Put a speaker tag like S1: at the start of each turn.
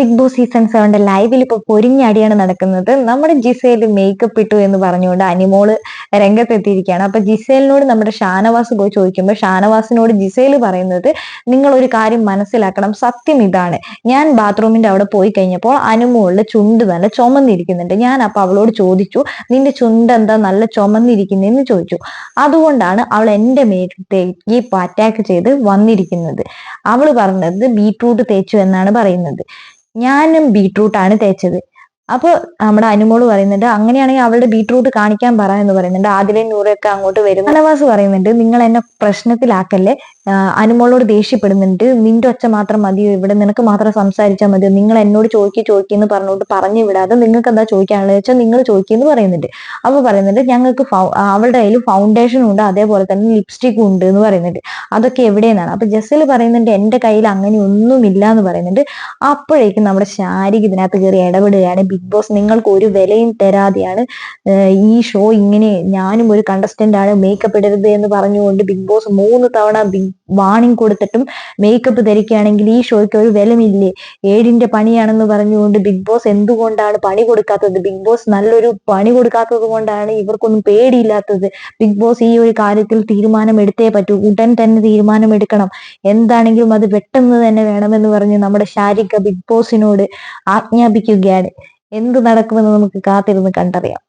S1: Big boss season സെവന്റെ ലൈവിൽ ഇപ്പൊ പൊരിഞ്ഞടിയാണ് നടക്കുന്നത്. നമ്മുടെ ജിസേൽ മേക്കപ്പ് ഇട്ടു എന്ന് പറഞ്ഞുകൊണ്ട് അനിമോൾ രംഗത്തെത്തിയിരിക്കുകയാണ്. അപ്പൊ ജിസേലിനോട് നമ്മുടെ ഷാനവാസ് പോയി ചോദിക്കുമ്പോൾ ഷാനവാസിനോട് ജിസേൽ പറയുന്നത് നിങ്ങൾ ഒരു കാര്യം മനസ്സിലാക്കണം. സത്യം ഇതാണ്. ഞാൻ ബാത്റൂമിന്റെ അവിടെ പോയി കഴിഞ്ഞപ്പോൾ അനുമോളുടെ ചുണ്ട് നല്ല ചുമന്നിരിക്കുന്നുണ്ട്. ഞാൻ അപ്പൊ അവളോട് ചോദിച്ചു നിന്റെ ചുണ്ട് എന്താ നല്ല ചുമന്നിരിക്കുന്നതെന്ന് ചോദിച്ചു. അതുകൊണ്ടാണ് അവൾ എന്റെ മേത്തേക്ക് അറ്റാക്ക് ചെയ്ത് വന്നിരിക്കുന്നത്. അവൾ പറഞ്ഞത് ബീട്രൂട്ട് തേച്ചു എന്നാണ് പറയുന്നത്. ഞാനും ബീട്രൂട്ടാണ് തേച്ചത്. അപ്പൊ നമ്മുടെ അനുമോൾ പറയുന്നുണ്ട് അങ്ങനെയാണെങ്കിൽ അവളുടെ ബീട്രൂട്ട് കാണിക്കാൻ പറ എന്ന് പറയുന്നുണ്ട്. ആദിലെ നൂറൊക്കെ അങ്ങോട്ട് വരും അനവാസ് പറയുന്നുണ്ട് നിങ്ങൾ എന്നെ പ്രശ്നത്തിലാക്കല്ലേ? അനുമോളോട് ദേഷ്യപ്പെടുന്നുണ്ട്. നിന്റെ ഒച്ച മാത്രം മതിയോ? ഇവിടെ നിനക്ക് മാത്രം സംസാരിച്ചാൽ മതിയോ? നിങ്ങൾ എന്നോട് ചോദിക്കുക എന്ന് പറഞ്ഞുകൊണ്ട് പറഞ്ഞു വിടാതെ നിങ്ങൾക്ക് എന്താ ചോദിക്കാനുള്ളത്? വെച്ചാൽ നിങ്ങൾ ചോദിക്കുന്നു പറയുന്നുണ്ട്. അപ്പൊ പറയുന്നുണ്ട് ഞങ്ങൾക്ക് അവളുടെ കയ്യിൽ ഫൗണ്ടേഷനും ഉണ്ട്. അതേപോലെ തന്നെ ലിപ്സ്റ്റിക് ഉണ്ട് എന്ന് പറയുന്നുണ്ട്. അതൊക്കെ എവിടെയെന്നാണ്? അപ്പൊ ജസ്സിൽ പറയുന്നുണ്ട് എന്റെ കയ്യിൽ അങ്ങനെ ഒന്നുമില്ല എന്ന് പറയുന്നുണ്ട്. അപ്പോഴേക്കും നമ്മുടെ ശാരിക ഇതിനകത്ത് കയറി ഇടപെടുകയാണ്. ബിഗ് ബോസ് നിങ്ങൾക്ക് ഒരു വിലയും തരാതെയാണ് ഈ ഷോ ഇങ്ങനെ ഞാനും ഒരു കണ്ടസ്റ്റന്റ് ആണ് മേക്കപ്പ് ഇടരുത് എന്ന് പറഞ്ഞുകൊണ്ട് ബിഗ് ബോസ് മൂന്ന് തവണ ബിഗ് വാണിംഗ് കൊടുത്തിട്ടും മേക്കപ്പ് ധരിക്കുകയാണെങ്കിൽ ഈ ഷോയ്ക്ക് ഒരു വിലമില്ലേ? ഏഴിന്റെ പണിയാണെന്ന് പറഞ്ഞുകൊണ്ട് ബിഗ് ബോസ് എന്തുകൊണ്ടാണ് പണി കൊടുക്കാത്തത്? ബിഗ് ബോസ് നല്ലൊരു പണി കൊടുക്കാത്തത് കൊണ്ടാണ് ഇവർക്കൊന്നും പേടിയില്ലാത്തത്. ബിഗ് ബോസ് ഈ ഒരു കാര്യത്തിൽ തീരുമാനം എടുത്തേ പറ്റൂ. ഉടൻ തന്നെ തീരുമാനം എടുക്കണം എന്താണെങ്കിലും അത് പെട്ടെന്ന് തന്നെ വേണമെന്ന് പറഞ്ഞ് നമ്മുടെ ശാരിക ബിഗ് ബോസിനോട് ആജ്ഞാപിക്കുകയാണ്. എന്ത് നടക്കുമെന്ന് നമുക്ക് കാത്തിരുന്ന് കണ്ടറിയാം.